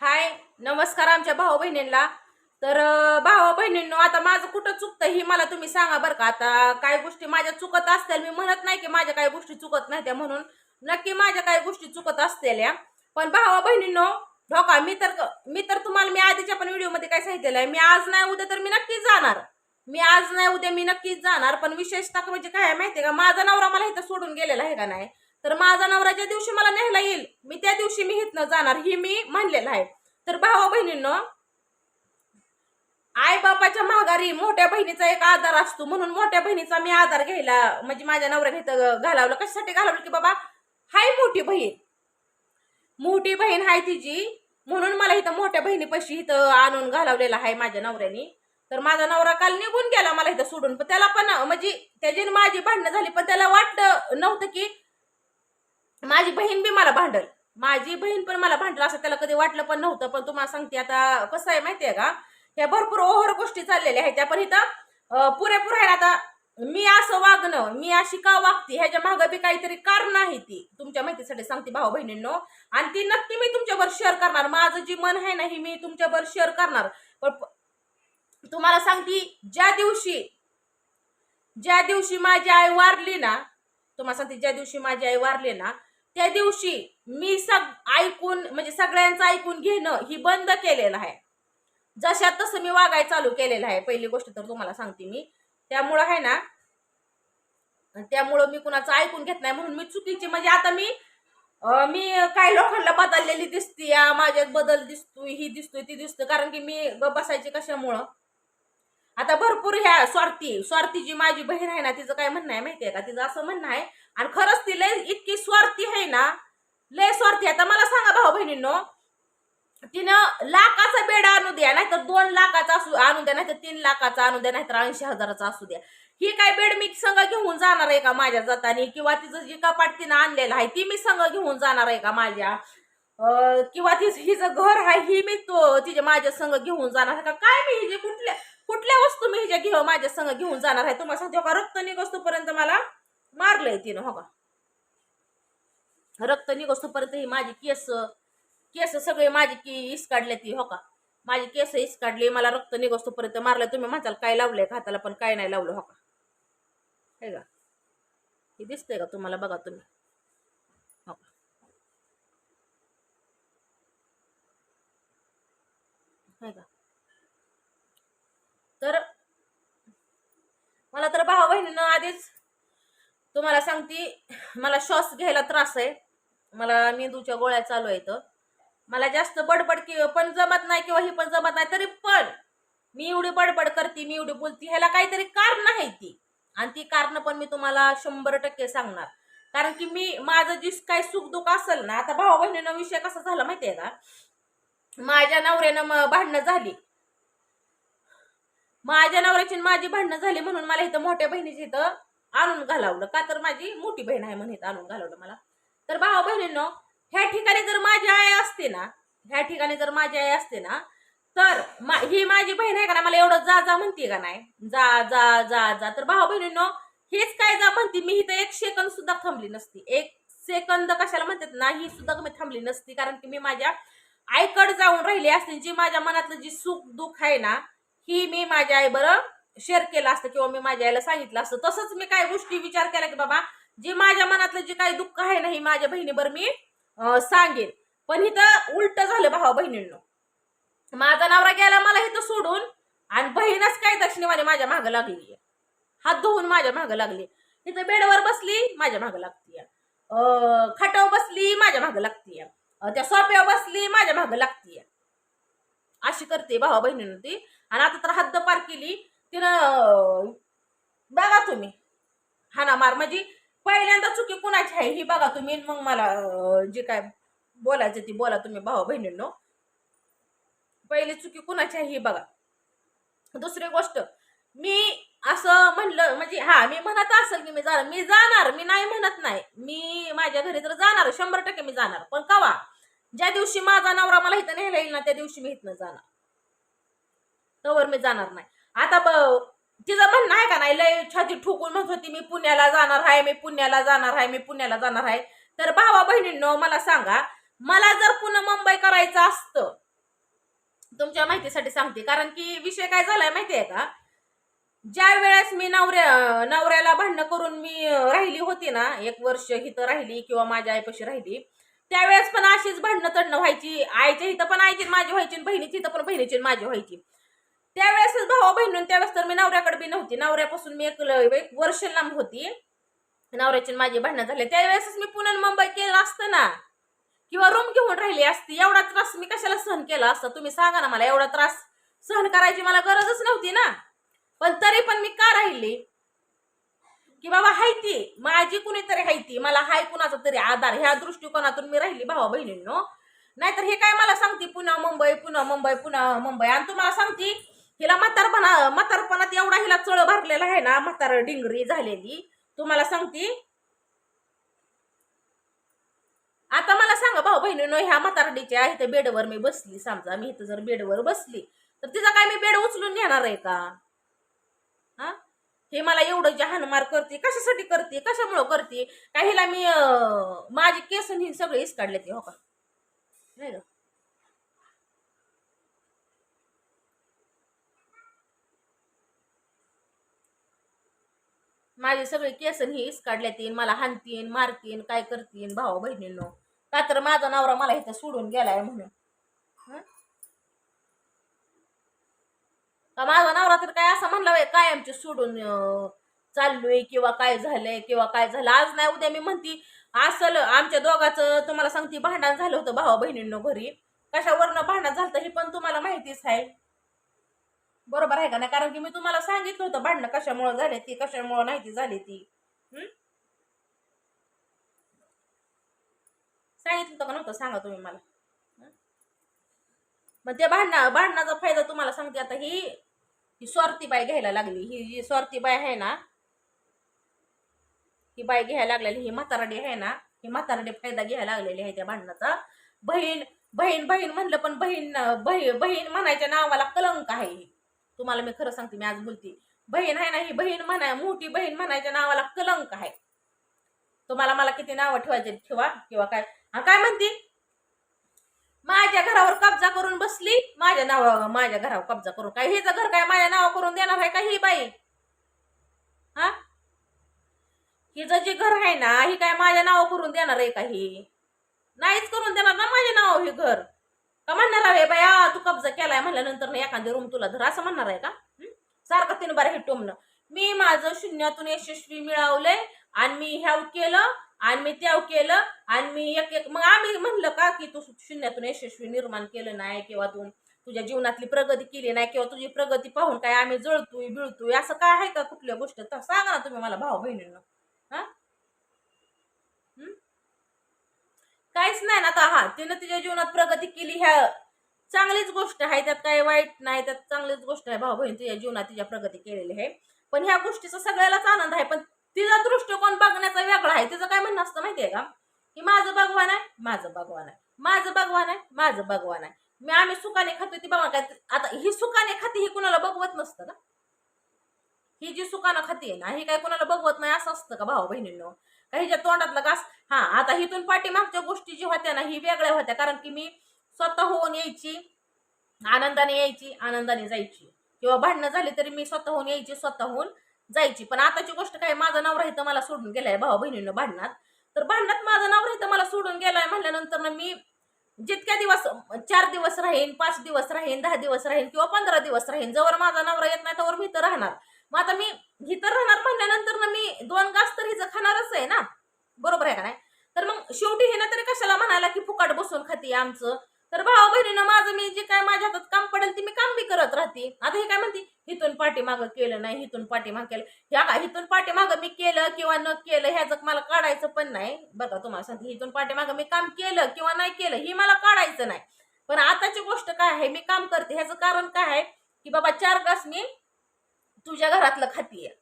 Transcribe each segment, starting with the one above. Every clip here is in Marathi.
हाय नमस्कार आमच्या भाऊ बहिणींना. तर भावा बहिणींनो आता माझं कुठं चुकतं ही मला तुम्ही सांगा बरं का. आता काही गोष्टी माझ्या चुकत असतील मी म्हणत नाही की माझ्या काही गोष्टी चुकत नाही त्या म्हणून. नक्की माझ्या काही गोष्टी चुकत असतील या पण भावा बहिणींनो हो का मी तर मी तर तुम्हाला मी आधीच्या पण व्हिडिओमध्ये काय सांगितलेलं आहे मी आज नाही उद्या तर मी नक्कीच जाणार. मी आज नाही उद्या मी नक्कीच जाणार. पण विशेषतः म्हणजे काय आहे का माझा नवरा मला इथं सोडून गेलेला आहे का नाही? तर माझा नवरा ज्या दिवशी मला न्यायला येईल मी त्या दिवशी मी इथनं जाणार ही मी म्हणलेलं आहे. तर भावा बहिणींनो आई बापाच्या माघारी मोठ्या बहिणीचा एक आधार असतो म्हणून मोठ्या बहिणीचा मी आधार घ्यायला म्हणजे माझ्या नवऱ्याने इथं घालावलं. कशासाठी घालावलं की बाबा हाय मोठी बहीण. मोठी बहीण हाय तिची म्हणून मला इथं मोठ्या बहिणीपाशी इथं आणून घालावलेला आहे माझ्या नवऱ्याने. तर माझा नवरा काल निघून गेला मला इथं सोडून. पण त्याला पण म्हणजे त्याची माझी भांडणं झाली पण त्याला वाटलं नव्हतं की माझी बहीण बी मला भांडल. माझी बहीण पण मला भांडल. असं त्याला कधी वाटलं पण नव्हतं पण तुम्हाला सांगते आता कसं आहे माहितीये का? ह्या भरपूर ओव्हर गोष्टी चाललेल्या आहेत त्या. पण इथं पुरेपूर आहे आता मी असं वागणं मी अशी का वागते? ह्याच्या मागं बी काहीतरी कारण आहे ती. तुमच्या माहितीसाठी सांगते भाऊ बहिणींनो. आणि ती नक्की मी तुमच्यावर शेअर करणार. माझं जी मन आहे ना ही मी तुमच्यावर शेअर करणार. पण तुम्हाला सांगते ज्या दिवशी ज्या दिवशी माझी आई वारली ना तुम्हाला सांगते ज्या दिवशी माझी आई वारली ना त्या दिवशी मी सग ऐकून म्हणजे सगळ्यांचं ऐकून घेणं ही बंद केलेलं आहे. जशात तसं मी वागाय चालू केलेलं आहे. पहिली गोष्ट तर तुम्हाला सांगते मी. त्यामुळं आहे ना त्यामुळं मी कुणाचं ऐकून घेत नाही म्हणून मी चुकीची म्हणजे आता मी मी काही लोकांना बदललेली दिसते या माझ्यात बदल दिसतोय ही दिसतोय ती दिसतोय कारण की मी ग बसायची कशामुळं? आता भरपूर ह्या स्वार्थी स्वार्थी जी माझी बहीण आहे ना तिचं काय म्हणणं आहे माहितीये का? तिचं असं म्हणणं आहे आणि खरंच ती लय इतकी स्वार्थी आहे ना लय स्वार्थी आहे. आता मला सांगा भाऊ बहिणींनो तिनं लाखाचा बेड आणू द्या नाहीतर दोन लाखाचा असू आणू द्या नाहीतर तीन लाखाचा आणू द्या नाहीतर ऐंशी हजाराचा असू द्या. ही काय बेड मी संघ घेऊन जाणार आहे का माझ्या जातानी? किंवा तिचं जी कपाट तिनं आणलेलं आहे ती मी संघ घेऊन जाणार आहे का माझ्या? किंवा ती हिचं घर आहे ही मी तो तिच्या माझ्या संघ घेऊन जाणार आहे का? काय मी हिजे कुठल्या कुठल्या वस्तू मी हिच्या घेऊ माझ्या संघ घेऊन जाणार आहे? तुम्हाला सांगतो का रक्त निघोस्तोपर्यंत मला मारलंय तिनं हो का? रक्त निघोस्तोपर्यंत ही माझी केस केस सगळे माझी की इस काढले ती हो का? माझी केस इस काढली मला रक्त निघोस्तोपर्यंत मारलं तुम्ही म्हणताल काय लावलंय का हाताला? पण काय नाही लावलं हो का? हे का हे दिसतंय का तुम्हाला? बघा तुम्ही. हो का? हे का तर मला तर भाऊ बहिणीनं आधीच तुम्हाला सांगते मला श्वास घ्यायला त्रास आहे. मला मेंदूच्या गोळ्या चालू आहेत. मला जास्त बडबड कि पण जमत नाही किंवा ही पण जमत नाही तरी पण मी एवढी बडबड करते मी एवढी बोलते ह्याला काहीतरी कारण आहे ती. आणि ती कारण पण मी तुम्हाला शंभर टक्के सांगणार. कारण की मी माझं जी काही सुखदुःख असेल ना आता भाऊ बहिणीनं विषय कसा झाला माहितीये का? माझ्या नवऱ्यानं भांडणं झाली. माझ्या नवऱ्याची माझी भांडणं झाली म्हणून मला इथं मोठ्या बहिणीची इथं आणून घालावलं. का तर माझी मोठी बहीण आहे म्हणत आणून घालवलं मला. तर भाऊ बहिणींनो ह्या ठिकाणी जर माझी आई असते ना ह्या ठिकाणी जर माझी आई असते ना तर मा- ही माझी बहीण आहे का ना मला एवढं जा जा म्हणते का नाही? जा जा जा जा. तर भाऊ बहिणींनो हेच काय जा म्हणते? मी इथं एक सेकंद सुद्धा थांबली नसती. एक सेकंद कशाला म्हणतात ना ही सुद्धा मी थांबली नसती. कारण की मी माझ्या आईकडे जाऊन राहिली असते. जी माझ्या मनातलं जी सुख दुःख आहे ना ही मी माझ्या आई बरं शेअर केलं असतं किंवा मी माझ्या आईला सांगितलं असतं. तसंच मी काय गोष्टी विचार केला की बाबा जे माझ्या मनातलं जे काही दुःख आहे ना हे माझ्या बहिणीवर मी सांगेन. पण इथं उलट झालं भावा बहिणींनो. माझा नवरा गेला मला इथं सोडून आणि बहीणच काय दक्षिणेवाने माझ्या मागं लागली हात धुवून माझ्या मागं लागली इथं बेडवर बसली माझ्या मागं लागतीय. खाटाव बसली माझ्या मागं लागतीय. त्या सोप्यावर बसली माझ्या मागं लागतीय. अशी करते भावा बहिणीनं ती. आणि आता तर हद्द पार केली. तिनं बघा तुम्ही. हाना मार म्हणजे पहिल्यांदा चुकी कुणाची आहे ही बघा तुम्ही. मग मला जे काय बोलायचं ती बोला तुम्ही भावा बहिणींनो. पहिली चुकी कुणाची आहे ही बघा. दुसरी गोष्ट मी असं म्हणलं म्हणजे हा मी म्हणत असेल की मी जाणार मी जाणार मी नाही म्हणत नाही. मी माझ्या घरी तर जाणार शंभर टक्के मी जाणार. पण कवा? ज्या दिवशी माझा नवरा मला इथं न्यायला येईल ना त्या दिवशी मी इथनं जाणार. तवर मी जाणार नाही. आता ब- तिचं म्हणणं आहे का नाही लय छाती ठोकून म्हणत होती मी पुण्याला जाणार आहे मी पुण्याला जाणार आहे मी पुण्याला जाणार आहे. तर भावा बहिणींनो मला सांगा मला जर पुन्हा मुंबई करायचं असतं तुमच्या माहितीसाठी सांगते कारण की विषय काय झालाय माहिती आहे का? ज्या वेळेस मी नवऱ्या नवऱ्याला भांडणं करून मी राहिली होती ना एक वर्ष हिथं राहिली किंवा माझ्या आईपाशी राहिली त्यावेळेस पण अशीच भांडणं तडणं व्हायची आईच्या इथं पण आईची माझी व्हायची बहिणीची हिथं पण बहिणीची माझी व्हायची. त्यावेळेसच भावा बहिणी त्यावेळेस तर मी नवऱ्याकडे बी नव्हती. नवऱ्यापासून मी एक एक वर्ष लांब होती. नवऱ्याची माझी भांडणं झाले. त्यावेळेसच मी पुणे मुंबई केलं असतं ना. किंवा रूम घेऊन राहिली असती. एवढा त्रास मी कशाला सहन केला असता? तुम्ही सांगा ना मला. एवढा त्रास सहन करायची मला गरजच नव्हती ना. पण तरी पण मी का राहिली? की बाबा हाय ती. माझी कुणीतरी हाय ती. मला हाय कुणाचा तरी आधार. ह्या दृष्टिकोनातून मी राहिली भावा बहिणींनो नाहीतर हे काय मला सांगते? पुन्हा मुंबई पुन्हा मुंबई पुन्हा मुंबई. आणि तुम्हाला सांगते हिला म्हातारपणा म्हातारपणात एवढा हिला चळ भरलेला आहे ना म्हातार डिंगरी झालेली. तुम्हाला सांगते. आता मला सांगा भाऊ बहिणीनो ह्या म्हातारडीच्या इथं बेडवर मी बसली समजा. मी इथं जर बेडवर बसली तर तिचा काय मी बेड उचलून घेणार आहे का? हा? हे मला एवढं जहानमार करते कशासाठी करते कशामुळं करते? काय हिला मी माझी केस ही सगळे काढले ते हो का? नाही माझे सगळे केस ही इस मला हानतीन मारतीन काय करतीन भावा बहिणींनो. का तर माझा नवरा मला इथं सोडून गेलाय म्हणून. का माझा नवरा तर काय असं म्हणला काय आमचे सोडून चाललोय किंवा काय झालंय किंवा काय झालं? आज नाही उद्या मी म्हणती असल आमच्या दोघाचं तुम्हाला सांगते भांडण झालं होतं भावा बहिणींनो घरी. कशावरनं भांडण झालं हे पण तुम्हाला माहितीच आहे. बरोबर आहे का नाही? कारण की मी तुम्हाला सांगितलं होतं भांडणं कशामुळे झाले ती कशामुळे नाही ती झाली ती. सांगितलं होतं का नव्हतं? सांगा तुम्ही मला. मग त्या भांडणा भांडणाचा फायदा तुम्हाला सांगते आता ही ही स्वार्थी बाई घ्यायला लागली. ही जी स्वार्थी बाई आहे ना ही बाई घ्यायला लागलेली ही म्हातारडी आहे ना ही म्हातारडी फायदा घ्यायला लागलेली आहे त्या भांडणाचा. बहीण बहीण बहीण म्हणलं पण बहीण बहीण बहीण म्हणायच्या नावाला कलंक आहे. ही तुम्हाला मी खरं सांगते मी आज बोलते. बहीण आहे ना ही बहीण म्हणाय मोठी बहीण म्हणायच्या नावाला कलंक आहे. तुम्हाला मला किती नावं ठेवायचे ठेवा किंवा काय? हा काय म्हणते? माझ्या घरावर कब्जा करून बसली माझ्या नावा माझ्या घरावर कब्जा करून. काय हिचं घर काय माझ्या नावा करून देणार आहे का ही बाई? हा? हिचं जे घर आहे ना ही काय माझ्या नावा करून देणार आहे का ही? नाहीच करून देणार ना माझ्या नाव हे घर. का म्हणणार आहे बाया? तू कब्जा केलाय म्हणल्यानंतर ना एखादी रूम तुला धर असं म्हणणार आहे का? सारखं तीन बरं हे टोमणं. मी माझं शून्यातून यशस्वी मिळवलंय आणि मी ह्याव केलं आणि मी त्याव केलं आणि मी एक एक मग आम्ही म्हणलं का की तू शून्यातून यशस्वी निर्माण केलं नाही किंवा तू तुझ्या जीवनातली प्रगती केली नाही किंवा तुझी प्रगती पाहून काय आम्ही जळतोय बिळतोय असं काय आहे का कुठल्या गोष्ट तर सांगा ना तुम्ही मला भाऊ बहिणींना हा? काहीच नाही ना आता हा तिनं तिच्या जीवनात प्रगती केली ह्या चांगलीच गोष्ट आहे त्यात काही वाईट नाही त्यात चांगलीच गोष्ट आहे भाऊ बहीण तिच्या जीवनात तिच्या प्रगती केलेली आहे. पण ह्या गोष्टीचा सगळ्यालाच आनंद आहे पण तिचा दृष्टिकोन बघण्याचा वेगळा आहे. तिचं काय म्हणणं असतं माहितीये का? की माझं भगवान आहे माझं भगवान आहे. माझं भगवान आहे माझं भगवान आहे. मी आम्ही सुखाने खातो ती बघा काय आता ही सुखाने खाते ही कुणाला बघवत नसतं ना? ही जी सुकानं खाते ना ही काय कुणाला बघवत नाही असं असतं का भाऊ बहिणींनो? का हिच्या तोंडातला घास? हा आता हिथून पाठीमागच्या गोष्टी जी होत्या ना ही वेगळ्या होत्या कारण की मी स्वतः होऊन यायची आनंदाने यायची आनंदाने जायची. किंवा भांडणं झाली तरी मी स्वतःहून यायची स्वतःहून जायची. पण आताची गोष्ट काय माझा नवरा इथं मला सोडून गेलाय भाऊ बहिणीनं भांडणात. तर भांडणात माझा नवरा इथं मला सोडून गेलाय म्हणल्यानंतर ना मी जितक्या दिवस चार दिवस राहीन पाच दिवस राहीन दहा दिवस राहीन किंवा पंधरा दिवस राहीन जवळ माझा नवरा येत नाही त्यावर मी तर राहणार. मग आता मी ही तर राहणार म्हणल्यानंतर ना मी दोन घास तर हिचं खाणारच आहे ना? बरोबर आहे का नाही? तर मग शेवटी हे ना तरी कशाला म्हणायला की फुकाट बसून खाते आमचं? तर भाऊ बहिणीनं माझं मी जे काय माझ्या हातात काम पडेल ते मी काम बी करत राहते. आता हे काय म्हणते? हिथून पाठीमागं केलं नाही हिथून पाठीमाग केलं. ह्या का हिथून पाठीमागं मी केलं किंवा न केलं ह्याचं मला काढायचं पण नाही? बघा तुम्हाला सांगते हिथून पाठीमागं मी काम केलं किंवा नाही केलं ही मला काढायचं नाही. पण आताची गोष्ट काय आहे? मी काम करते. ह्याचं कारण काय आहे? की बाबा चार घास मी तुझ्या घरातलं खातीये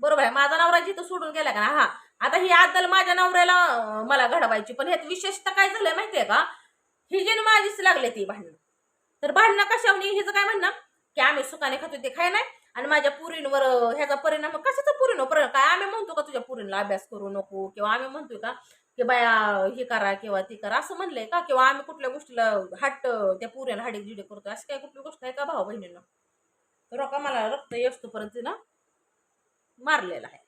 बरोबर आहे. माझा नवरा जिथं सोडून गेला का ना हा. आता ही आदल माझ्या नवऱ्याला अं, मला घडवायची. पण ह्यात विशेषतः काय झालंय माहितीये का? ही जी माझीच लागले ती भांडणं. तर भांडणं कशावनी हिचं काय म्हणणं? की आम्ही सुखाने खातो ते खाय नाही. आणि माझ्या पुरींवर अं, ह्याचा परिणाम कशाचा पुरीनो परिणाम काय आम्ही म्हणतो का तुझ्या पुरींना अभ्यास करू नको? किंवा आम्ही म्हणतोय का की बाया हे करा किंवा ती करा असं म्हणलंय का? किंवा आम्ही कुठल्या गोष्टीला हट त्या पुऱ्याला हाडे जिडे करतो असं काय कुठली गोष्ट आहे का भाऊ बहिणींना? रोका मला रक्त येस्तोपर्यंत ना मारलेला आहे.